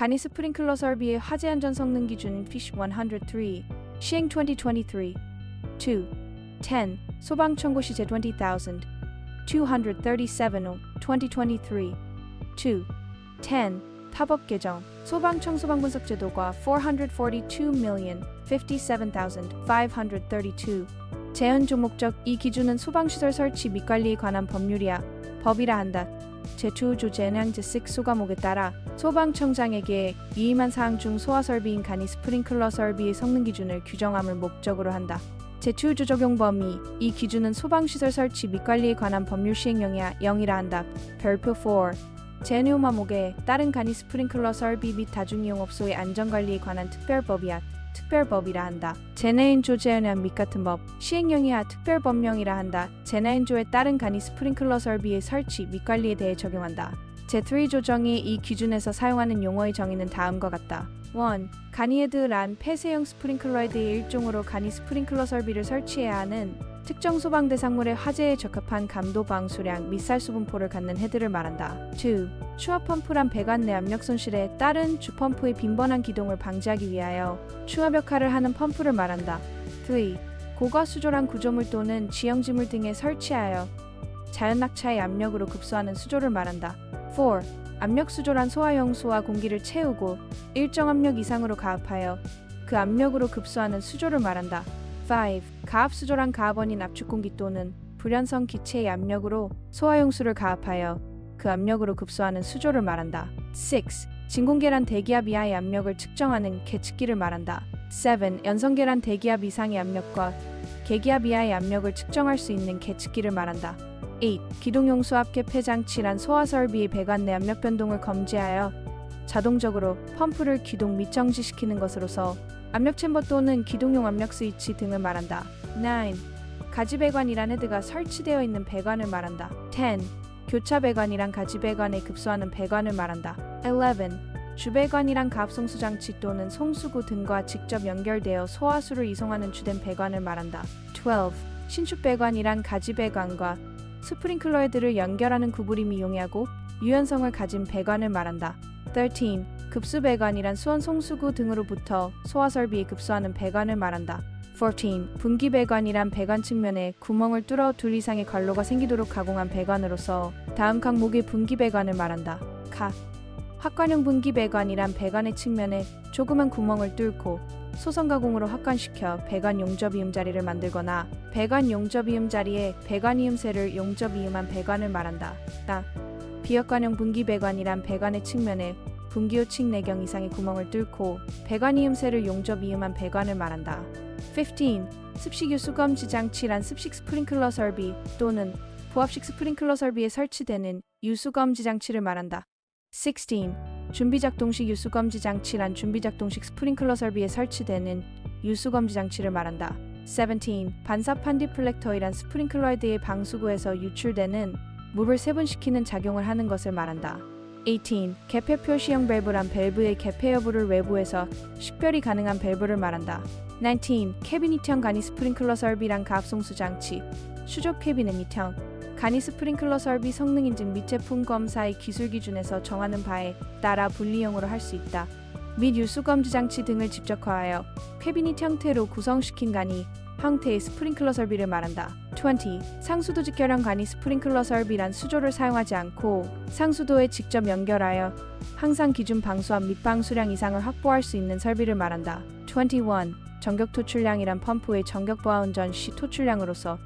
간이 스프링클러 설비의 화재 안전 성능 기준은 FISH 103 시행 2023 2 10 소방 청구 시제 20,000 237 2023 2 10 타법 개정 소방 청 소방 분석 제도가 442 57,532 제한 종목적 이 기준은 소방시설 설치 및 관리에 관한 법률이야 법이라 한다. 재량 제6 소과목에 따라 소방청장에게 위임한 사항 중 소화 설비인 간이 스프링클러 설비의 성능 기준을 규정함을 목적으로 한다. 제초조 적용 범위 이 기준은 소방시설 설치 및 관리에 관한 법률 시행령이야 0이라 한다. 별표 4 제네오마목에 따른 간이 스프링클러 설비 및 다중이용업소의 안전관리에 관한 특별법이야 특별법이라 한다. 제네인조 제한한 및 같은 법 시행령이야 특별법령이라 한다. 제네인조에 따른 간이 스프링클러 설비의 설치 및 관리에 대해 적용한다. 제3 조정이 이 기준에서 사용하는 용어의 정의는 다음과 같다. 1. 간이헤드란 폐쇄형 스프링클러에 대해 일종으로 간이 스프링클러 설비를 설치해야 하는 특정 소방 대상물의 화재에 적합한 감도 방수량 및 살수분포를 갖는 헤드를 말한다. 2. 추화 펌프란 배관 내 압력 손실에 따른 주 펌프의 빈번한 기동을 방지하기 위하여 추압 역할을 하는 펌프를 말한다. 3. 고가 수조란 구조물 또는 지형지물 등에 설치하여 자연 낙차의 압력으로 급소하는 수조를 말한다. 4. 압력 수조란 소화용수와 공기를 채우고 일정 압력 이상으로 가압하여 그 압력으로 급소하는 수조를 말한다. 5. 가압 수조란 가압원인 압축 공기 또는 불연성 기체의 압력으로 소화용수를 가압하여 그 압력으로 급소하는 수조를 말한다. 6. 진공계란 대기압 이하의 압력을 측정하는 계측기를 말한다. 7. 연성계란 대기압 이상의 압력과 계기압 이하의 압력을 측정할 수 있는 계측기를 말한다. 8. 기동용수 압계 폐장치란 소화 설비의 배관 내 압력 변동을 검지하여 자동적으로 펌프를 기동 및 정지시키는 것으로서 압력 챔버 또는 기동용 압력 스위치 등을 말한다. 9. 가지 배관이란 헤드가 설치되어 있는 배관을 말한다. 10. 교차 배관이란 가지 배관에 급소하는 배관을 말한다. 11. 주배관이란 가압송수 장치 또는 송수구 등과 직접 연결되어 소화수를 이송하는 주된 배관을 말한다. 12. 신축 배관이란 가지 배관과 스프링클러 헤드를 연결하는 구부림이 용이하고 유연성을 가진 배관을 말한다. 13. 급수 배관이란 수원 송수구 등으로부터 소화 설비에 급수하는 배관을 말한다. 14. 분기 배관이란 배관 측면에 구멍을 뚫어 둘 이상의 관로가 생기도록 가공한 배관으로서 다음 항목의 분기 배관을 말한다. 가. 확관형 분기 배관이란 배관의 측면에 조그만 구멍을 뚫고 소선 가공으로 확관시켜 배관 용접 이음 자리를 만들거나 배관 용접 이음 자리에 배관 이음새를 용접 이음한 배관을 말한다. 따. 비역관형 분기 배관이란 배관의 측면에 분기호 층 내경 이상의 구멍을 뚫고 배관 이 음새를 용접 이음한 배관을 말한다. 15. 습식 유 수검 지 장치란 습식 스프링클러 설비 또는 부합식 스프링클러 설비에 설치되는 유수검 지 장치를 말한다. 16. 준비작동식 유수검지 장치란 준비작동식 스프링클러 설비에 설치되는 유수검지 장치를 말한다. 17. 반사판 디플렉터이란 스프링클러에 대해 방수구에서 유출되는 물을 세분시키는 작용을 하는 것을 말한다. 18. 개폐 표시형 밸브란 밸브의 개폐 여부를 외부에서 식별이 가능한 밸브를 말한다. 19. 캐비닛형 간이 스프링클러 설비란 가압송수 장치 수조 캐비닛형 간이 스프링클러 설비 성능 인증 및 제품 검사의 기술 기준에서 정하는 바에 따라 분리형으로 할 수 있다. 및 유수 검지 장치 등을 직접화하여 캐비닛 형태로 구성시킨 간이 형태의 스프링클러 설비를 말한다. 20. 상수도 직결형 간이 스프링클러 설비란 수조를 사용하지 않고 상수도에 직접 연결하여 항상 기준 방수압 및 방수량 이상을 확보할 수 있는 설비를 말한다. 21. 전격 토출량이란 펌프의 전격 보아 운전 시 토출량으로서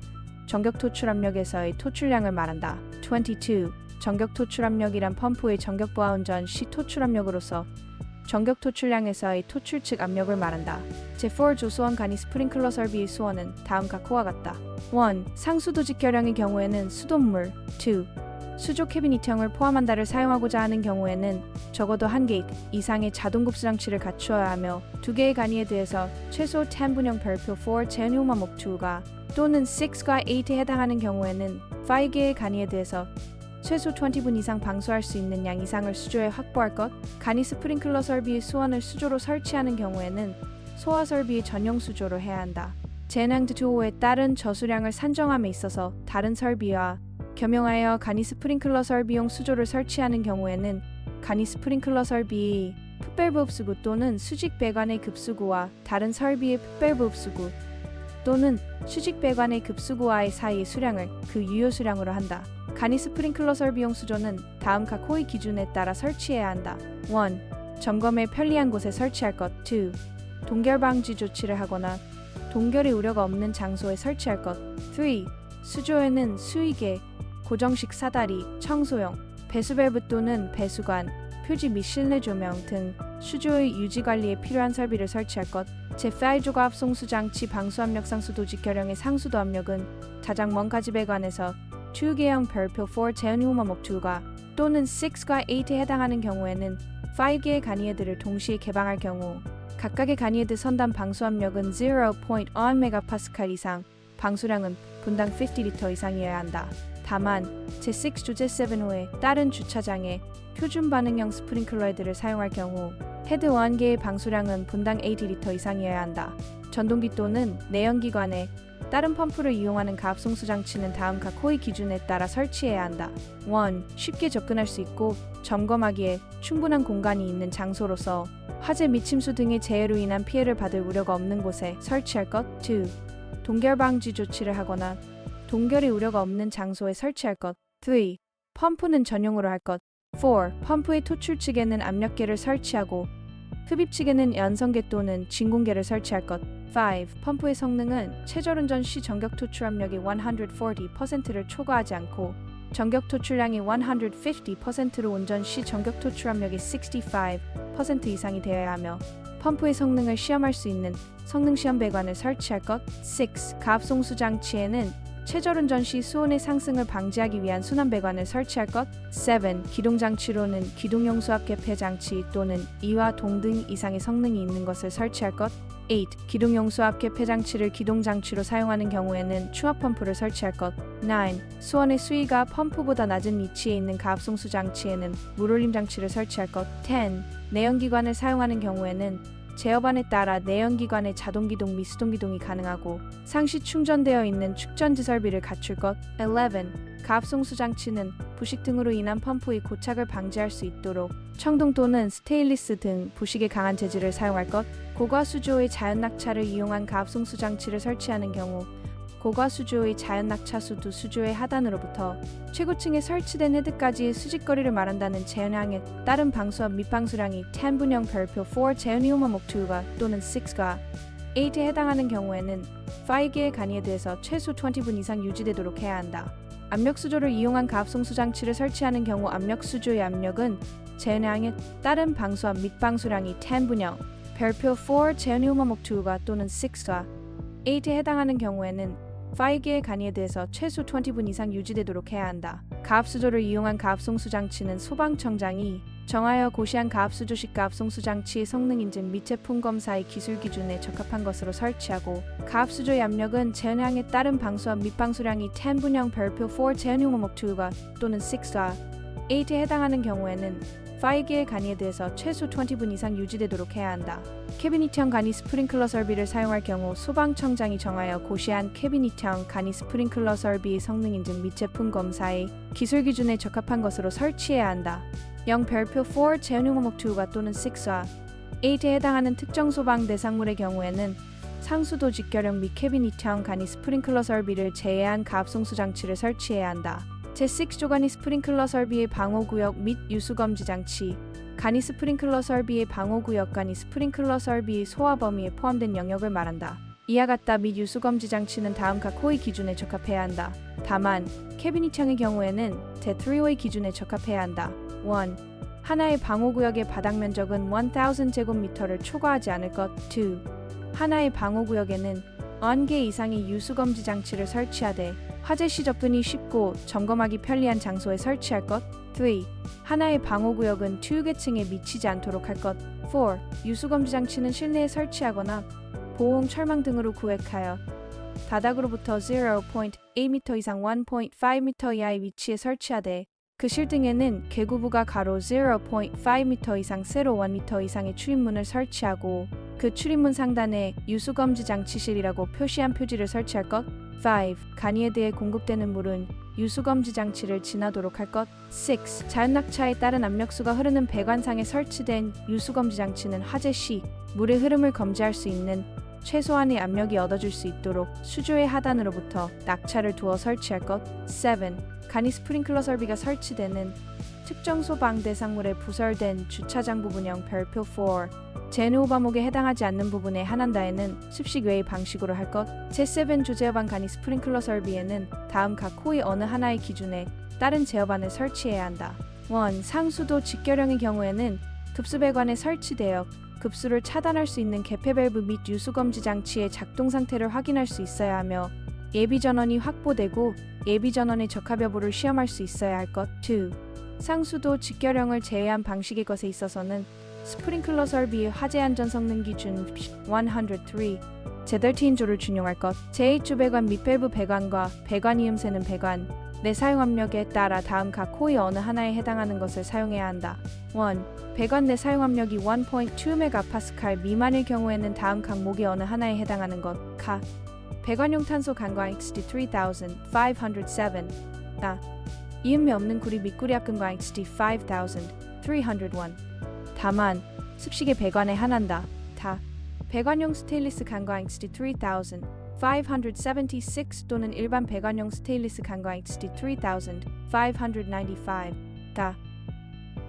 전격 토출 압력에서의 토출량을 말한다. 22. 전격 토출 압력이란 펌프의 전격 보아 운전 시 토출 압력으로서 전격 토출량에서의 토출 측 압력을 말한다. 제4 조수원 간이 스프링클러 설비의 수원은 다음 각호와 같다. 1. 상수도 직결형의 경우에는 수돗물 2. 수조 캐비닛형을 포함한다를 사용하고자 하는 경우에는 적어도 한 개 이상의 자동 급수 장치를 갖추어야 하며 두 개의 간이에 대해서 최소 10분형 별표 4 제뉴마 목투가 또는 6과 8에 해당하는 경우에는 5개의 간이에 대해서 최소 20분 이상 방수할 수 있는 양 이상을 수조에 확보할 것, 간이 스프링클러 설비의 수원을 수조로 설치하는 경우에는 소화 설비의 전용 수조로 해야 한다. 제낭드 조호에 따른 저수량을 산정함에 있어서 다른 설비와 겸용하여 간이 스프링클러 설비용 수조를 설치하는 경우에는 간이 스프링클러 설비 특별부흡수구 또는 수직 배관의 급수구와 다른 설비의 특별부흡수구 또는 수직 배관의 급수구와의 사이의 수량을 그 유효 수량으로 한다. 간이 스프링클러 설비용 수조는 다음 각 호의 기준에 따라 설치해야 한다. 1. 점검에 편리한 곳에 설치할 것. 2. 동결 방지 조치를 하거나 동결의 우려가 없는 장소에 설치할 것. 3. 수조에는 수위계, 고정식 사다리, 청소용, 배수밸브 또는 배수관, 표지 및 실내 조명 등 수조의 유지 관리에 필요한 설비를 설치할 것. 제5 조가 합송수 장치 방수 압력 상수 도 직 결형의 상수도 압력은 자작 먼 가지 배관에서 2개형 별표 4 제어니우마 목투가 또는 6과 8에 해당하는 경우에는 5개의 간이헤드를 동시에 개방할 경우 각각의 간이헤드 선단 방수 압력은 0.1 메가파스칼 이상, 방수량은 분당 50리터 이상이어야 한다. 다만 제6 조제 7호의 다른 주차장에 표준 반응형 스프링클러 헤드를 사용할 경우 헤드 1개의 방수량은 분당 80리터 이상이어야 한다. 전동기 또는 내연기관에 다른 펌프를 이용하는 가압송수 장치는 다음 각 호의 기준에 따라 설치해야 한다. 1. 쉽게 접근할 수 있고 점검하기에 충분한 공간이 있는 장소로서 화재 및 침수 등의 재해로 인한 피해를 받을 우려가 없는 곳에 설치할 것. 2. 동결 방지 조치를 하거나 동결의 우려가 없는 장소에 설치할 것. 3. 펌프는 전용으로 할 것. 4. 펌프의 토출 측에는 압력계를 설치하고 흡입 측에는 연성계 또는 진공계를 설치할 것. 5. 펌프의 성능은 최저운전 시 전격 토출 압력이 140%를 초과하지 않고 전격 토출량이 150%로 운전 시 전격 토출 압력이 65% 이상이 되어야 하며 펌프의 성능을 시험할 수 있는 성능 시험 배관을 설치할 것. 6. 가압 송수 장치에는 최저운전 시 수온의 상승을 방지하기 위한 순환 배관을 설치할 것. 7. 기동 장치로는 기동용 수압 개폐 장치 또는 이와 동등 이상의 성능이 있는 것을 설치할 것. 8. 기동용 수압 개폐 장치를 기동 장치로 사용하는 경우에는 추압 펌프를 설치할 것. 9. 수원의 수위가 펌프보다 낮은 위치에 있는 가압송수 장치에는 물올림 장치를 설치할 것. 10. 내연기관을 사용하는 경우에는 제어반에 따라 내연기관의 자동기동 및 수동기동이 가능하고 상시 충전되어 있는 축전지 설비를 갖출 것. 11. 가압송수 장치는 부식 등으로 인한 펌프의 고착을 방지할 수 있도록 청동 또는 스테인리스 등 부식에 강한 재질을 사용할 것. 고과 수조의 자연 낙차를 이용한 가압송수 장치를 설치하는 경우 고과수조의 자연 낙차수도 수조의 하단으로부터 최고층에 설치된 헤드까지의 수직거리를 말한다는 재현량에 따른 방수압 및 방수량이 10 분형 별표 4 제어니오마 목투가 또는 6가 8에 해당하는 경우에는 5개의 간이헤드에서 최소 20분 이상 유지되도록 해야 한다. 압력 수조를 이용한 가압송수 장치를 설치하는 경우 압력 수조의 압력은 재현량에 따른 방수압 및 방수량이 10 분형 별표 4 제어니오마 목투가 또는 6가 8에 해당하는 경우에는 5개의 간이에 대해서 최소 20분 이상 유지되도록 해야 한다. 가압수조를 이용한 가압송수 장치는 소방청장이 정하여 고시한 가압수조식 가압송수 장치의 성능 인증 및 제품 검사의 기술 기준에 적합한 것으로 설치하고 가압수조의 압력은 재현량에 따른 방수압 및 방수량이 10분형 별표 4 제어니오마 목투가 또는 6가 8에 해당하는 경우에는 5개의 간이에 대해서 최소 20분 이상 유지되도록 해야 한다. 캐비닛형 간이 스프링클러 설비를 사용할 경우 소방청장이 정하여 고시한 캐비닛형 간이 스프링클러 설비의 성능 인증 및 제품 검사의 기술 기준에 적합한 것으로 설치해야 한다. 0 별표 4 제어니모목2가 또는 6와 8에 해당하는 특정 소방 대상물의 경우에는 상수도 직결형 및 캐비닛형 간이 스프링클러 설비를 제외한 가압송수 장치를 설치해야 한다. 제6 조간이 스프링클러 설비의 방호구역 및 유수검지 장치 간이 스프링클러 설비의 방호구역 간이 스프링클러 설비의 소화 범위에 포함된 영역을 말한다. 이와 같다 및 유수검지 장치는 다음 각 호의 기준에 적합해야 한다. 다만 캐비닛형의 경우에는 제3호의 기준에 적합해야 한다. 1. 하나의 방호구역의 바닥 면적은 1000제곱미터를 초과하지 않을 것. 2. 하나의 방호구역에는 1개 이상의 유수검지 장치를 설치하되 화재 시 접근이 쉽고 점검하기 편리한 장소에 설치할 것. 3. 하나의 방호 구역은 투유계층에 미치지 않도록 할 것. 4. 유수검지 장치는 실내에 설치하거나 보호용 철망 등으로 구획하여 바닥으로부터 0.8m 이상 1.5m 이하의 위치에 설치하되 그 실등에는 개구부가 가로 0.5m 이상 세로 1m 이상의 출입문을 설치하고 그 출입문 상단에 유수검지 장치실이라고 표시한 표지를 설치할 것. 5. 간이에 대해 공급되는 물은 유수검지 장치를 지나도록 할 것. 6. 자연낙차에 따른 압력수가 흐르는 배관상에 설치된 유수검지 장치는 화재 시 물의 흐름을 검지할 수 있는 최소한의 압력이 얻어질 수 있도록 수조의 하단으로부터 낙차를 두어 설치할 것. 7. 간이 스프링클러 설비가 설치되는 특정 소방 대상물에 부설된 주차장 부분형 별표 4. 제누 과목에 해당하지 않는 부분에 한한다에는 습식 외의 방식으로 할 것. 제7 조제어반 간이 스프링클러 설비에는 다음 각 호의 어느 하나의 기준에 따른 제어반을 설치해야 한다. 1. 상수도 직결형의 경우에는 급수배관에 설치되어 급수를 차단할 수 있는 개폐 밸브 및 유수검지 장치의 작동 상태를 확인할 수 있어야 하며 예비 전원이 확보되고 예비 전원의 적합 여부를 시험할 수 있어야 할 것. 2. 상수도 직결형을 제외한 방식의 것에 있어서는 스프링클러 설비의 화재 안전 성능 기준 103 제13조를 준용할 것. 제2주 배관 및 밸브 배관과 배관 이음새는 배관 내 사용 압력에 따라 다음 각 호의 어느 하나에 해당하는 것을 사용해야 한다. 1. 배관 내 사용 압력이 1.2 미만일 경우에는 다음 각 목의 어느 하나에 해당하는 것. 가. 배관용 탄소 간과 XD 3507. 나. 이음매 없는 구리 밑구리 합금과 XD 5301. 다만 습식의 배관에 한한다. 다. 배관용 스테인리스 간과 XD 3000. 576 또는 일반 배관용 스테인리스 간과 XD 3595. 다.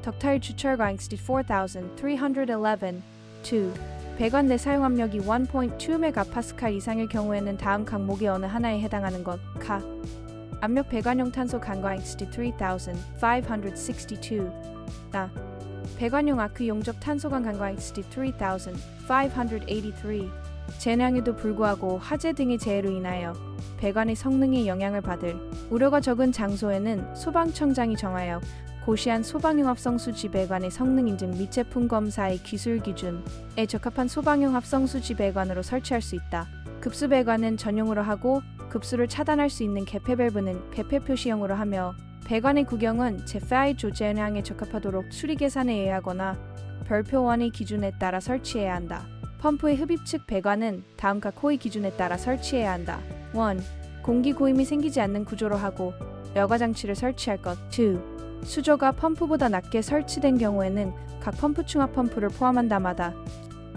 덕타일 주철과 XD 4311. 2. 배관 내 사용 압력이 1.2 이상일 경우에는 다음 각목의 어느 하나에 해당하는 것. 가. 압력 배관용 탄소 간과 XD 3562. 나. 배관용 아크 용접 탄소관 간과 XD 3583. 재량에도 불구하고 화재 등의 재해로 인하여 배관의 성능에 영향을 받을 우려가 적은 장소에는 소방청장이 정하여 고시한 소방융합성 수 지 배관의 성능 인증 및 제품 검사의 기술 기준에 적합한 소방융 합성 수 지 배관으로 설치할 수 있다. 급수 배관은 전용으로 하고 급수를 차단할 수 있는 개폐 밸브는 개폐 표시형으로 하며 배관의 구경은 제파이 조제량에 적합하도록 수리 계산에 의하거나 별표 1의 기준에 따라 설치해야 한다. 펌프의 흡입 측 배관은 다음 각 호의 기준에 따라 설치해야 한다. 1. 공기 고임이 생기지 않는 구조로 하고 여과 장치를 설치할 것. 2. 수조가 펌프보다 낮게 설치된 경우에는 각 펌프 충합 펌프를 포함한 다마다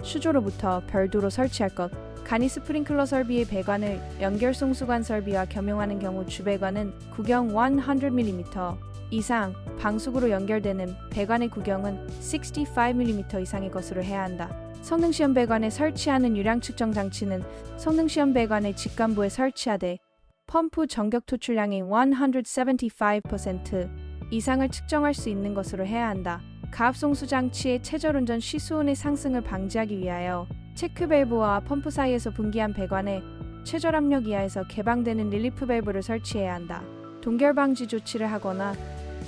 수조로부터 별도로 설치할 것. 간이 스프링클러 설비의 배관을 연결송 수관 설비와 겸용하는 경우 주배관은 구경 100mm 이상 방수구로 연결되는 배관의 구경은 65mm 이상의 것으로 해야 한다. 성능시험 배관에 설치하는 유량 측정 장치는 성능시험 배관의 직관부에 설치하되 펌프 전격 토출량의 175% 이상을 측정할 수 있는 것으로 해야 한다. 가압송수 장치의 최저운전 시수온의 상승을 방지하기 위하여 체크 밸브와 펌프 사이에서 분기한 배관에 최저 압력 이하에서 개방되는 릴리프 밸브를 설치해야 한다. 동결 방지 조치를 하거나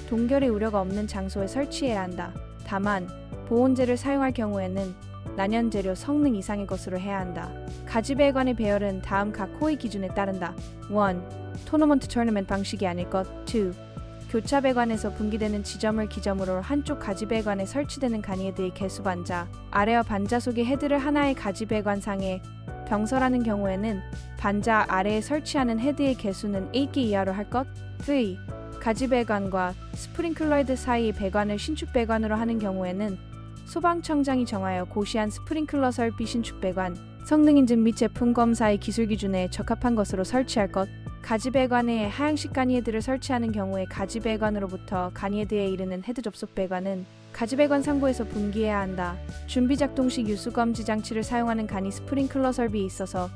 동결의 우려가 없는 장소에 설치해야 한다. 다만 보온재를 사용할 경우에는 난연 재료 성능 이상의 것으로 해야 한다. 가지 배관의 배열은 다음 각 호의 기준에 따른다. 1. 토너먼트 토너먼트 방식이 아닐 것. 2. 교차 배관에서 분기되는 지점을 기점으로 한쪽 가지 배관에 설치되는 간이헤드의 개수 반자, 아래와 반자 속의 헤드를 하나의 가지 배관상에 병설하는 경우에는 반자 아래에 설치하는 헤드의 개수는 8개 이하로 할 것. 3. 가지 배관과 스프링클러 헤드 사이의 배관을 신축 배관으로 하는 경우에는 소방청장이 정하여 고시한 스프링클러 설비 신축 배관, 성능 인증 및 제품 검사의 기술 기준에 적합한 것으로 설치할 것. 가지 배관에 하향식 간이헤드를 설치하는 경우에 가지 배관으로부터 간이헤드에 이르는 헤드 접속 배관은 가지 배관 상부에서 분기해야 한다. 준비 작동식 유수 검지 장치를 사용하는 간이 스프링클러 설비에 있어서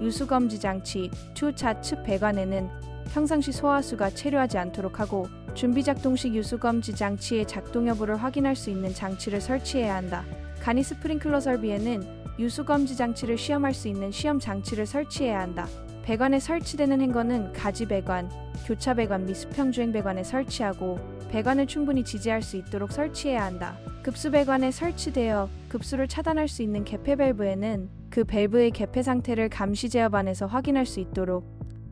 유수 검지 장치 투 좌측 배관에는 평상시 소화수가 체류하지 않도록 하고 준비 작동식 유수 검지 장치의 작동 여부를 확인할 수 있는 장치를 설치해야 한다. 간이 스프링클러 설비에는 유수 검지 장치를 시험할 수 있는 시험 장치를 설치해야 한다. 배관에 설치되는 행거는 가지 배관, 교차 배관 및 수평 주행 배관에 설치하고 배관을 충분히 지지할 수 있도록 설치해야 한다. 급수 배관에 설치되어 급수를 차단할 수 있는 개폐 밸브에는 그 밸브의 개폐 상태를 감시 제어반에서 확인할 수 있도록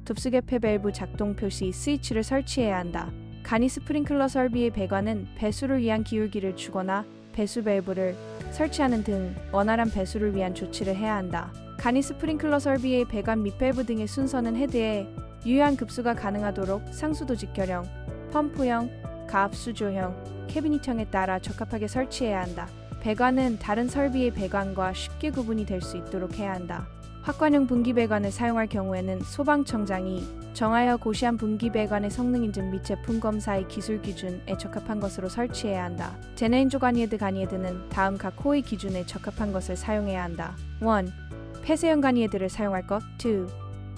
급수 개폐 밸브 작동 표시 스위치를 설치해야 한다. 간이 스프링클러 설비의 배관은 배수를 위한 기울기를 주거나 배수 밸브를 설치하는 등 원활한 배수를 위한 조치를 해야 한다. 간이 스프링클러 설비의 배관 및 밸브 등의 순서는 헤드에 유효한 급수가 가능하도록 상수도 직결형, 펌프형, 가압수조형, 캐비닛형에 따라 적합하게 설치해야 한다. 배관은 다른 설비의 배관과 쉽게 구분이 될 수 있도록 해야 한다. 확관형 분기 배관을 사용할 경우에는 소방청장이 정하여 고시한 분기 배관의 성능 인증 및 제품 검사의 기술 기준에 적합한 것으로 설치해야 한다. 제네인조 가니에드 가니에드는 다음 각 호의 기준에 적합한 것을 사용해야 한다. 1. 폐쇄형 가니에드를 사용할 것 2.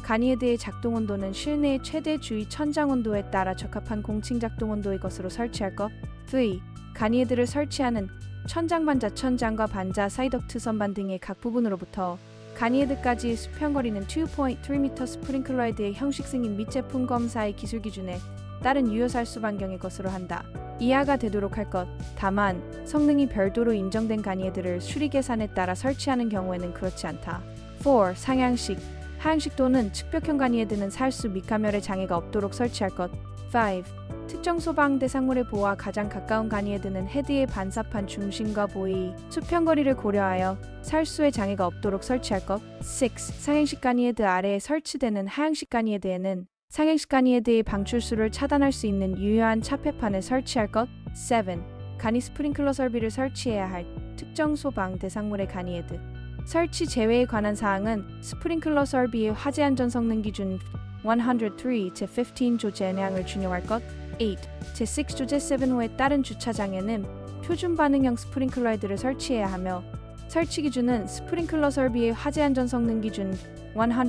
가니에드의 작동 온도는 실내의 최대 주위 천장 온도에 따라 적합한 공칭 작동 온도의 것으로 설치할 것 3. 가니에드를 설치하는 천장 반자 천장과 반자 사이덕트 선반 등의 각 부분으로부터 가니에드까지 수평거리는 2.3m 스프링클러헤드의 형식 승인 및 제품 검사의 기술 기준에 따른 유효살수 반경의 것으로 한다. 이하가 되도록 할 것. 다만 성능이 별도로 인정된 가니에드를 수리 계산에 따라 설치하는 경우에는 그렇지 않다. 4. 상향식 하향식 또는 측벽형 가니에드는 살수 및 가멸의 장애가 없도록 설치할 것. 5. 특정 소방 대상물의 보호와 가장 가까운 가니에드는 헤드의 반사판 중심과 보이, 수평거리를 고려하여 살수의 장애가 없도록 설치할 것. 6. 상행식 가니에드 아래에 설치되는 하향식 가니에드에는 상행식 가니에드의 방출수를 차단할 수 있는 유효한 차폐판을 설치할 것. 7. 가니 스프링클러 설비를 설치해야 할 특정 소방 대상물의 가니에드. 설치 제외에 관한 사항은 스프링클러 설비의 화재 안전 성능 기준 103 제15 조 제량을 준용할 것. 8. 제6 조 제 7호에 따른 주차장에는 표준 반응형 스프링클러 헤드를 설치해야 하며 설치 기준은 스프링클러 설비의 화재 안전 성능 기준 103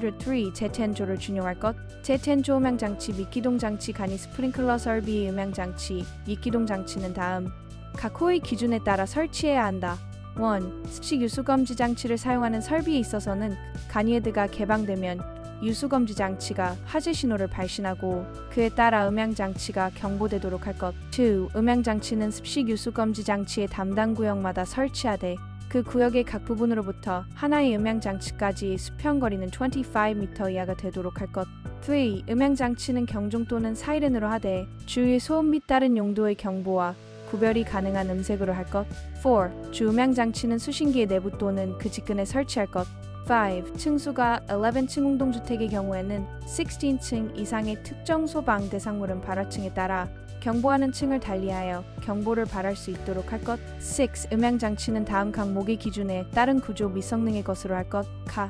제10조를 준용할 것, 제10조 음향 장치 및 기동 장치 간이 스프링클러 설비의 음향 장치 및 기동 장치는 다음 각 호의 기준에 따라 설치해야 한다. 1. 습식 유수 검지 장치를 사용하는 설비에 있어서는 가니헤드가 개방되면 유수 검지 장치가 화재 신호를 발신하고 그에 따라 음향 장치가 경보되도록 할 것. 2. 음향 장치는 습식 유수 검지 장치의 담당 구역마다 설치하되 그 구역의 각 부분으로부터 하나의 음향 장치까지 수평거리는 25m 이하가 되도록 할 것. 3. 음향 장치는 경종 또는 사이렌으로 하되 주의 소음 및 다른 용도의 경보와 구별이 가능한 음색으로 할 것. 4. 주 음향 장치는 수신기의 내부 또는 그 직근에 설치할 것. 5. 층수가 11층 공동주택의 경우에는 16층 이상의 특정 소방 대상물은 발화층에 따라 경보하는 층을 달리하여 경보를 발할 수 있도록 할 것. 6. 음향 장치는 다음 항목의 기준에 따른 구조 및 성능의 것으로 할 것. 가.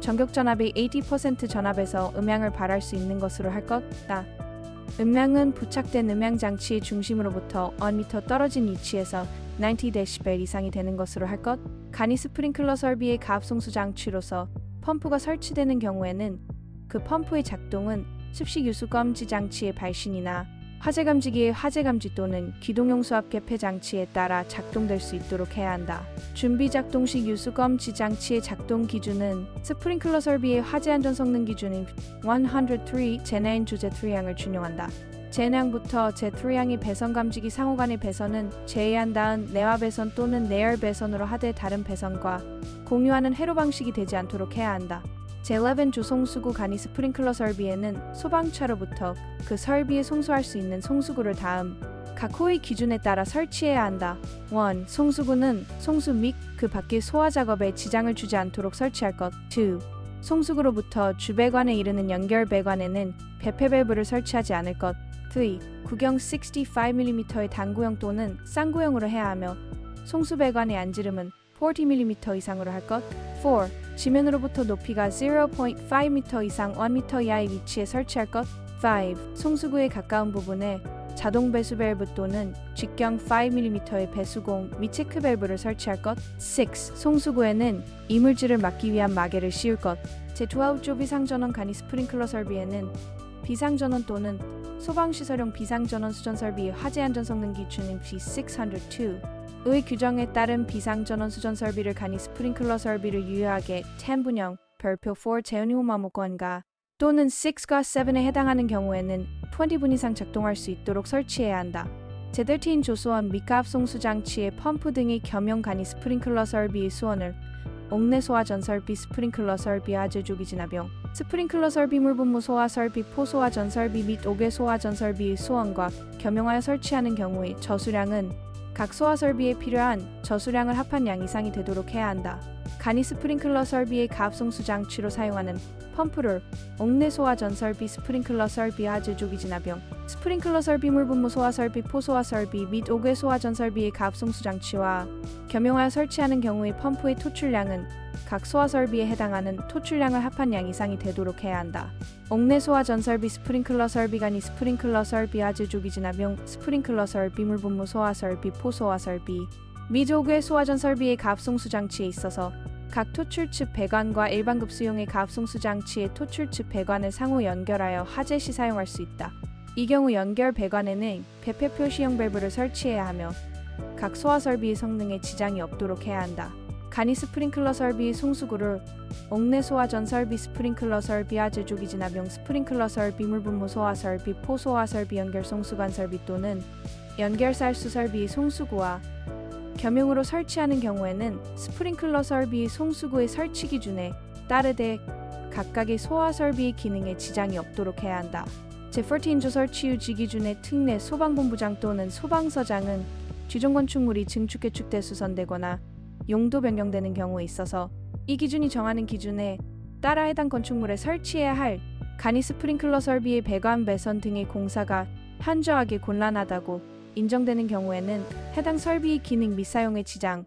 전격 전압의 80% 전압에서 음향을 발할 수 있는 것으로 할 것. 다. 음향은 부착된 음향 장치의 중심으로부터 1m 떨어진 위치에서 90dB 이상이 되는 것으로 할 것. 간이 스프링클러 설비의 가압송수 장치로서 펌프가 설치되는 경우에는 그 펌프의 작동은 습식 유수 검지 장치의 발신이나 화재 감지기의 화재 감지 또는 기동용 수압 개폐 장치에 따라 작동될 수 있도록 해야 한다. 준비 작동식 유수 검지 장치의 작동 기준은 스프링클러 설비의 화재 안전 성능 기준인 103 제네인 주제 3항을 준용한다. 제량부터 제3항의 배선 감지기 상호 간의 배선은 제외한 다음 내화 배선 또는 내열 배선으로 하되 다른 배선과 공유하는 회로 방식이 되지 않도록 해야 한다. 제11 주송수구 간이 스프링클러 설비에는 소방차로부터 그 설비에 송수할 수 있는 송수구를 다음 각 호의 기준에 따라 설치해야 한다. 1. 송수구는 송수 및 그 밖의 소화 작업에 지장을 주지 않도록 설치할 것. 2. 송수구로부터 주배관에 이르는 연결 배관에는 배폐 밸브를 설치하지 않을 것. 3. 구경 65mm의 단구형 또는 쌍구형으로 해야 하며 송수 배관의 안지름은 40mm 이상으로 할 것. 4. 지면으로부터 높이가 0.5m 이상 1m 이하의 위치에 설치할 것. 5. 송수구에 가까운 부분에 자동 배수 밸브 또는 직경 5mm의 배수공 및 체크 밸브를 설치할 것. 6. 송수구에는 이물질을 막기 위한 마개를 씌울 것. 제12조 비상전원 간이 스프링클러 설비에는 비상전원 또는 소방시설용 비상전원 수전 설비의 화재 안전 성능 기준인 B602 의 규정에 따른 비상전원 수전 설비를 간이 스프링클러 설비를 유효하게 10 분형 별표 4 제어니호마모건가 또는 6과 7에 해당하는 경우에는 20분 이상 작동할 수 있도록 설치해야 한다. 제들티인 조소원 밑가압 송수 장치의 펌프 등의 겸용 간이 스프링클러 설비의 수원을 옥내 소화 전설비 스프링클러 설비 아제조기 진화병 스프링클러 설비 물분무 소화 설비 포소화 전설비 및 옥외 소화 전설비의 수원과 겸용하여 설치하는 경우의 저수량은 각 소화 설비에 필요한 저수량을 합한 양 이상이 되도록 해야 한다. 간이 스프링클러 설비의 가압송수 장치로 사용하는 펌프를 옥내 소화 전 설비 스프링클러 설비 하즈 조기 진화병 스프링클러 설비 물분무 소화 설비 포소화 설비 및 옥외 소화 전 설비의 가압송수 장치와 겸용하여 설치하는 경우의 펌프의 토출량은 각 소화 설비에 해당하는 토출량을 합한 양 이상이 되도록 해야 한다. 옥내 소화 전 설비 스프링클러 설비 간이 스프링클러 설비 하즈 조기 진화병 스프링클러 설비 물분무 소화 설비 포소화 설비 및 옥외 소화 전 설비의 가압송수 장치에 있어서 각 토출 측 배관과 일반 급 수용의 가압송수 장치의 토출 측 배관을 상호 연결하여 하제 시 사용할 수 있다. 이 경우 연결 배관에는 배폐 표시형 밸브를 설치해야 하며 각 소화 설비의 성능에 지장이 없도록 해야 한다. 간이 스프링클러 설비의 송수구를 옥내 소화 전 설비 스프링클러 설비 하제 조기 진화병 스프링클러 설비 물분무 소화 설비 포 소화 설비 연결 송수관 설비 또는 연결 쌀수 설비의 송수구와 겸용으로 설치하는 경우에는 스프링클러 설비의 송수구의 설치 기준에 따르되 각각의 소화 설비의 기능에 지장이 없도록 해야 한다. 제14 조 설 치 유지 기준의 특례 소방본부장 또는 소방서장은 쥐종 건축물이 증축개축돼 수선되거나 용도 변경되는 경우에 있어서 이 기준이 정하는 기준에 따라 해당 건축물에 설치해야 할 간이 스프링클러 설비의 배관 배선 등의 공사가 현저하게 곤란하다고 인정되는 경우에는 해당 설비의 기능 및 사용에 지장